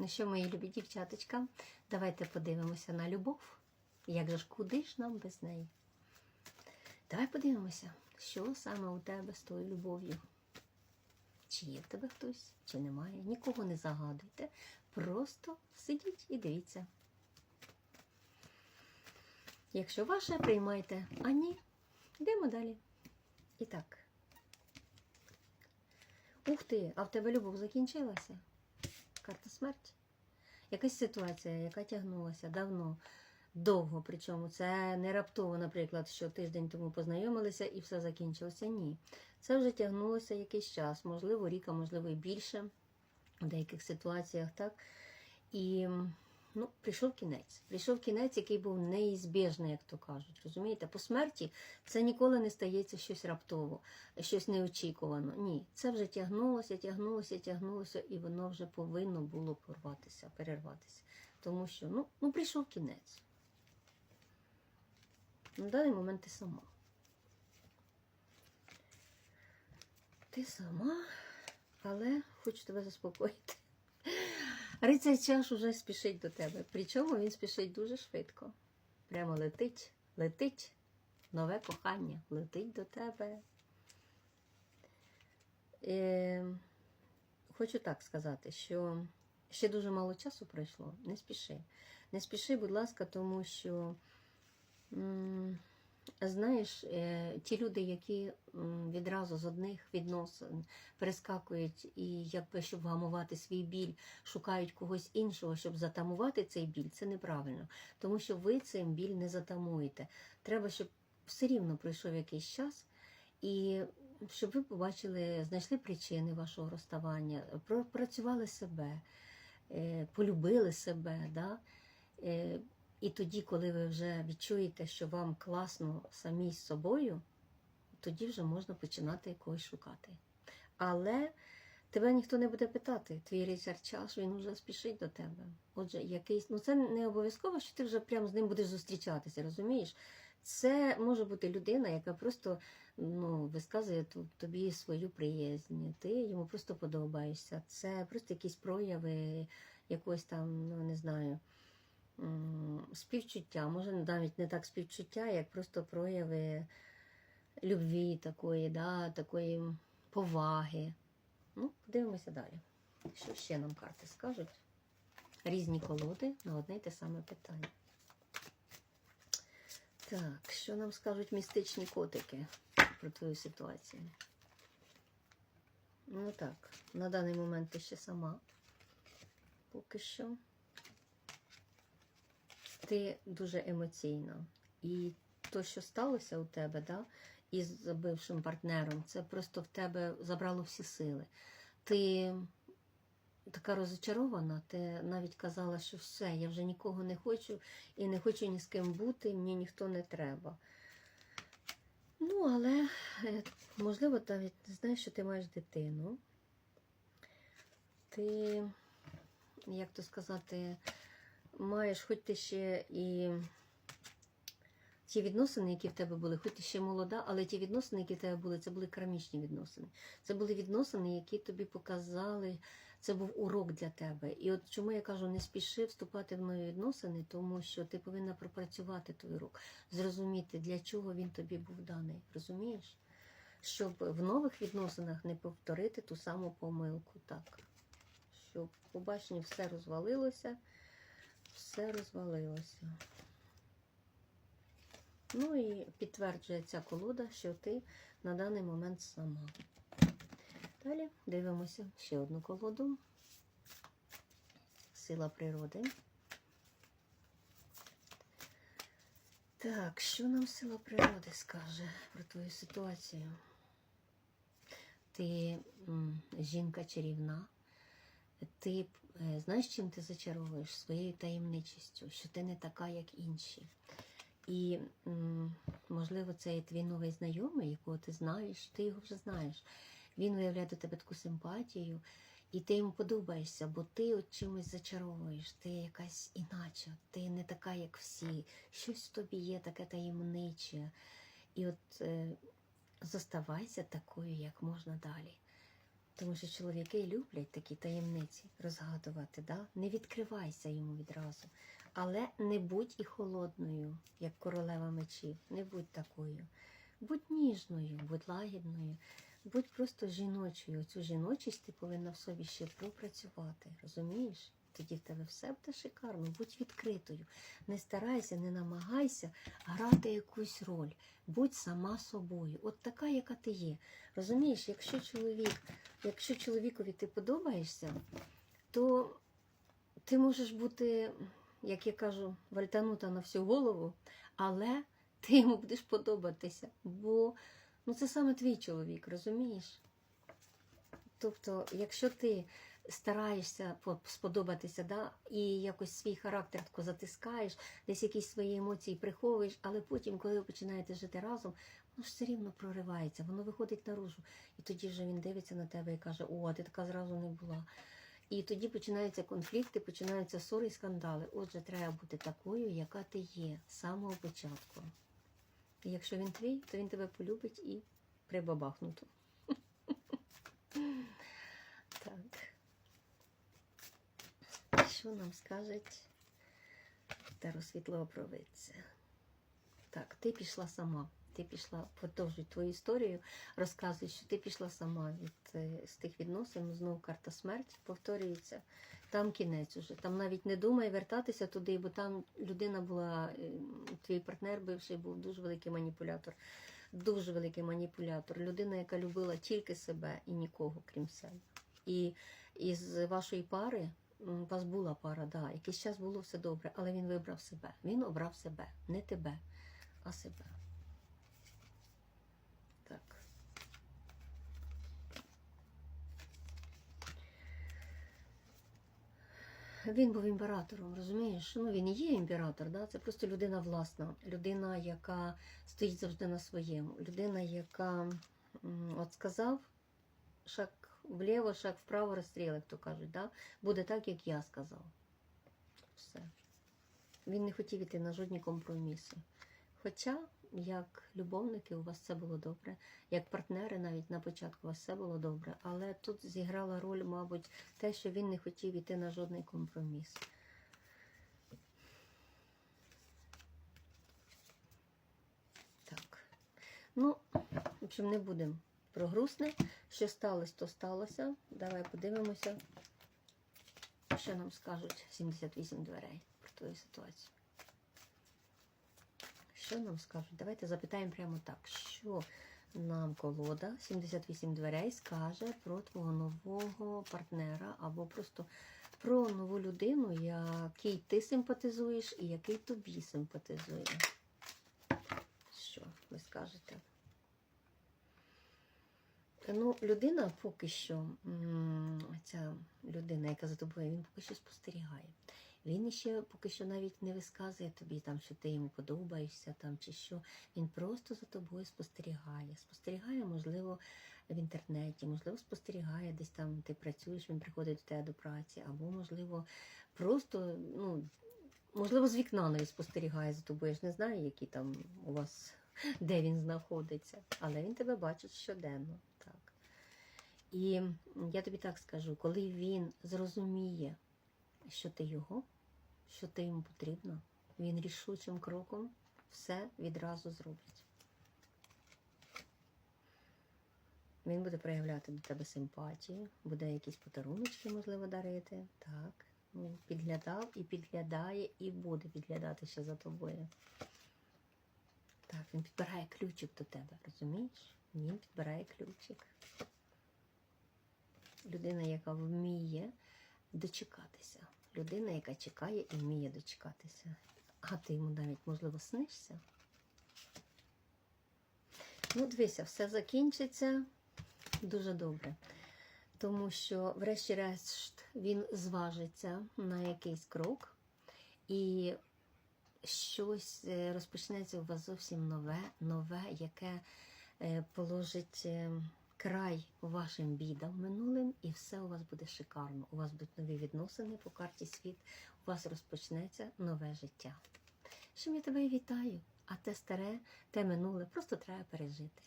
Ну що, мої любі дівчаточка, давайте подивимося на любов. Як же ж куди ж нам без неї? Давай подивимося, що саме у тебе з тою любов'ю. Чи є в тебе хтось, чи немає. Нікого не загадуйте. Просто сидіть і дивіться. Якщо ваше, приймайте, а ні, йдемо далі. І так. Ух ти, а в тебе любов закінчилася? Карта смерті. Якась ситуація, яка тягнулася давно, довго. Причому це не раптово, наприклад, що тиждень тому познайомилися і все закінчилося. Ні. Це вже тягнулося якийсь час, можливо, рік, а можливо і більше в деяких ситуаціях, так. І ну, прийшов кінець. Прийшов кінець, який був неізбіжний, як то кажуть. Розумієте, по смерті це ніколи не стається щось раптово, щось неочікувано. Ні, це вже тягнулося, тягнулося, тягнулося, і воно вже повинно було порватися, перерватися. Тому що ну, ну прийшов кінець. На даний момент ти сама. Ти сама, але хочу тебе заспокоїти. Рицар чаш уже спішить до тебе. Причому він спішить дуже швидко. Прямо летить, летить, нове кохання, летить до тебе. Е, хочу так сказати, що ще дуже мало часу пройшло. Не спіши. Не спіши, будь ласка, тому що. м, Знаєш, е, ті люди, які відразу з одних відносин перескакують і якби щоб вгамувати свій біль, шукають когось іншого, щоб затамувати цей біль, це неправильно. Тому що ви цим біль не затамуєте. Треба, щоб все рівно пройшов якийсь час, і щоб ви побачили, знайшли причини вашого розставання, пропрацювали себе, е, полюбили себе. Да? І тоді, коли ви вже відчуєте, що вам класно самі з собою, тоді вже можна починати когось шукати. Але тебе ніхто не буде питати, твій рицар час, він вже спішить до тебе. Отже, якийсь, ну це не обов'язково, що ти вже прямо з ним будеш зустрічатися, розумієш? Це може бути людина, яка просто ну, висказує тобі свою приязнь. Ти йому просто подобаєшся. Це просто якісь прояви якогось там, ну не знаю співчуття, може навіть не так співчуття, як просто прояви любві такої, да, такої поваги. Ну, подивимося далі. Що ще нам карти скажуть? Різні колоди на одне й те саме питання. Так, що нам скажуть містичні котики про твою ситуацію? Ну так, на даний момент ти ще сама. Поки що ти дуже емоційна. І то, що сталося у тебе, да, із бившим партнером, це просто в тебе забрало всі сили. Ти така розочарована, ти навіть казала, що все, я вже нікого не хочу і не хочу ні з ким бути, мені ніхто не треба. Ну, але, е, можливо, навіть знаєш, що ти маєш дитину. Ти, як то сказати, маєш, хоч ти ще і ті відносини, які в тебе були, хоч ти ще молода, але ті відносини, які в тебе були, це були кармічні відносини. Це були відносини, які тобі показали, це був урок для тебе. І от чому я кажу, не спіши вступати в нові відносини, тому що ти повинна пропрацювати той урок, зрозуміти, для чого він тобі був даний. Розумієш? Щоб в нових відносинах не повторити ту саму помилку. Так. Щоб побачення все розвалилося все розвалилося. Ну і підтверджує ця колода, що ти на даний момент сама. Далі дивимося ще одну колоду. Сила природи. Так, що нам сила природи скаже про твою ситуацію? Ти жінка чарівна, ти е, знаєш, чим ти зачаровуєш своєю таємничістю, що ти не така, як інші. І, можливо, цей твій новий знайомий, якого ти знаєш, ти його вже знаєш. Він виявляє до тебе таку симпатію, і ти йому подобаєшся, бо ти от чимось зачаровуєш, ти якась іначе, ти не така, як всі. Щось в тобі є таке таємниче. І от е, зоставайся такою, як можна далі. Тому що чоловіки люблять такі таємниці розгадувати, да? не відкривайся йому відразу. Але не будь і холодною, як королева мечів. Не будь такою. Будь ніжною, будь лагідною, будь просто жіночою. Цю жіночість ти повинна в собі ще пропрацювати. Розумієш? Тоді в тебе все буде шикарно, будь відкритою. Не старайся, не намагайся грати якусь роль. Будь сама собою. От така, яка ти є. Розумієш, якщо чоловік, якщо чоловікові ти подобаєшся, то ти можеш бути, як я кажу, вальтанута на всю голову, але ти йому будеш подобатися. Бо ну, це саме твій чоловік, розумієш? Тобто, якщо ти стараєшся сподобатися, да, і якось свій характер тако затискаєш, десь якісь свої емоції приховуєш, але потім, коли ви починаєте жити разом, воно ж все рівно проривається, воно виходить наружу. І тоді вже він дивиться на тебе і каже: О, ти така зразу не була. І тоді починаються конфлікти, починаються ссори і скандали. Отже, треба бути такою, яка ти є з самого початку. І якщо він твій, то він тебе полюбить і прибабахнуто. Так. Що нам скажуть Таро світлого провидця? Так, ти пішла сама. Ти пішла, продовжуй твою історію, розказуй, що ти пішла сама від е, з тих відносин. Знову карта смерть повторюється. Там кінець уже. Там навіть не думай вертатися туди, бо там людина була, е, твій партнер бивший був дуже великий маніпулятор. Дуже великий маніпулятор. Людина, яка любила тільки себе і нікого, крім себе. І із вашої пари у вас була пара, да, якийсь час було все добре, але він вибрав себе. Він обрав себе, не тебе, а себе. Так. Він був імператором, розумієш? Ну він і є імператор, да? це просто людина власна, людина, яка стоїть завжди на своєму, людина, яка от сказав, шаг вліво, шаг вправо, розстріл, як то кажуть, да? буде так, як я сказав. Все. Він не хотів іти на жодні компроміси. Хоча, як любовники, у вас все було добре, як партнери навіть на початку у вас все було добре, але тут зіграла роль, мабуть, те, що він не хотів іти на жодний компроміс. Так. Ну, в общем, не будемо про грустне. Що сталося, то сталося. Давай подивимося, що нам скажуть 78 дверей про твою ситуацію. Що нам скажуть? Давайте запитаємо прямо так. Що нам колода 78 дверей скаже про твого нового партнера або просто про нову людину, який ти симпатизуєш і який тобі симпатизує? Що ви скажете? Ну, людина поки що, ця людина, яка за тобою, він поки що спостерігає. Він ще поки що навіть не висказує тобі, там, що ти йому подобаєшся там, чи що. Він просто за тобою спостерігає. Спостерігає, можливо, в інтернеті, можливо, спостерігає, десь там ти працюєш, він приходить до тебе до праці, або, можливо, просто, ну, можливо, з вікна навіть спостерігає за тобою. Я ж не знаю, які там у вас, де він знаходиться, але він тебе бачить щоденно. І я тобі так скажу, коли він зрозуміє, що ти його, що ти йому потрібно, він рішучим кроком все відразу зробить. Він буде проявляти до тебе симпатію, буде якісь подаруночки, можливо, дарити. Так. Ну, підглядав і підглядає, і буде підглядати ще за тобою. Так, він підбирає ключик до тебе, розумієш? Він підбирає ключик. Людина, яка вміє дочекатися. Людина, яка чекає і вміє дочекатися. А ти йому навіть, можливо, снишся. Ну, дивися, все закінчиться дуже добре. Тому що, врешті-решт, він зважиться на якийсь крок, і щось е, розпочнеться у вас зовсім нове, нове, яке е, положить е, край вашим бідам минулим, і все у вас буде шикарно. У вас будуть нові відносини по карті світ, у вас розпочнеться нове життя. Чим я тебе і вітаю, а те старе, те минуле, просто треба пережити.